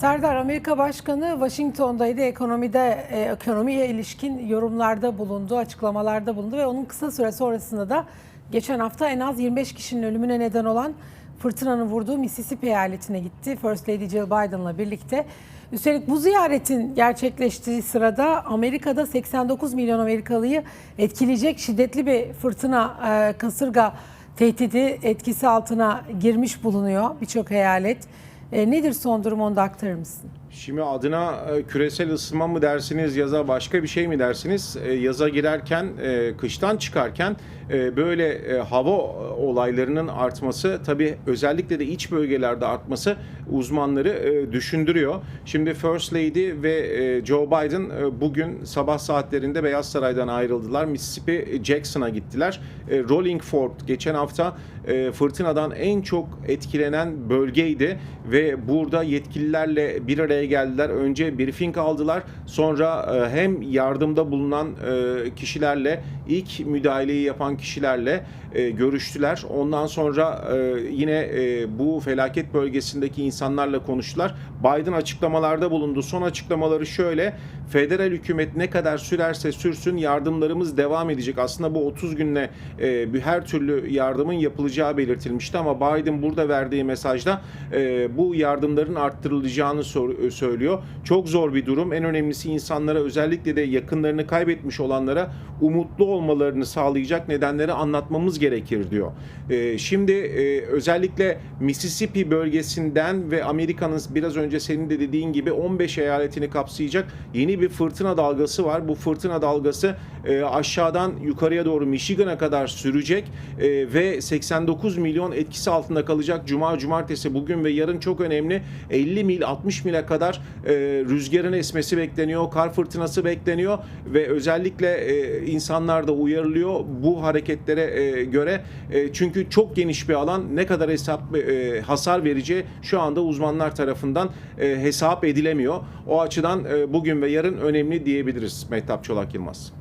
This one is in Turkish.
Serdar Amerika Başkanı Washington'daydı. Ekonomide e, ekonomiye ilişkin yorumlarda bulundu, açıklamalarda bulundu ve onun kısa süre sonrasında da geçen hafta en az 25 kişinin ölümüne neden olan fırtınanın vurduğu Mississippi eyaletine gitti. First Lady Jill Biden'la birlikte. Üstelik bu ziyaretin gerçekleştiği sırada Amerika'da 89 milyon Amerikalıyı etkileyecek şiddetli bir fırtına, e, kasırga tehdidi etkisi altına girmiş bulunuyor birçok eyalet. E, nedir son durum onu da aktarır mısın? Şimdi adına e, küresel ısınma mı dersiniz, yaza başka bir şey mi dersiniz? E, Yaza girerken, e, kıştan çıkarken böyle hava olaylarının artması tabii özellikle de iç bölgelerde artması uzmanları düşündürüyor. Şimdi First Lady ve Joe Biden bugün sabah saatlerinde Beyaz Saray'dan ayrıldılar. Mississippi Jackson'a gittiler. Rolling Fork geçen hafta fırtınadan en çok etkilenen bölgeydi ve burada yetkililerle bir araya geldiler. Önce briefing aldılar. Sonra e, hem yardımda bulunan e, kişilerle ilk müdahaleyi yapan kişilerle e, görüştüler. Ondan sonra yine bu felaket bölgesindeki insanlarla konuştular. Biden açıklamalarda bulundu. Son açıklamaları şöyle. Federal hükümet ne kadar sürerse sürsün yardımlarımız devam edecek. Aslında bu 30 günle e, her türlü yardımın yapılacağı belirtilmişti ama Biden burada verdiği mesajda bu yardımların arttırılacağını sor- söylüyor. Çok zor bir durum. En önemlisi insanlara özellikle de yakınlarını kaybetmiş olanlara umutlu olmalarını sağlayacak nedenleri anlatmamız gerekir diyor. E, şimdi e, özellikle Mississippi bölgesinden ve Amerika'nın biraz önce senin de dediğin gibi 15 eyaletini kapsayacak yeni bir fırtına dalgası var. Bu fırtına dalgası e, aşağıdan yukarıya doğru Michigan'a kadar sürecek e, ve 89 milyon etkisi altında kalacak. Cuma, cumartesi, bugün ve yarın çok önemli. 50 mil, 60 mile kadar e, rüzgarın esmesi bekleniyor, kar fırtınası bekleniyor ve özellikle e, insanlar da uyarılıyor bu hareketlere e, göre. E, çünkü çok geniş bir alan ne kadar hesap e, hasar vereceği şu anda uzmanlar tarafından e, hesap edilemiyor. O açıdan e, bugün ve yarın önemli diyebiliriz Mehtap Çolak Yılmaz.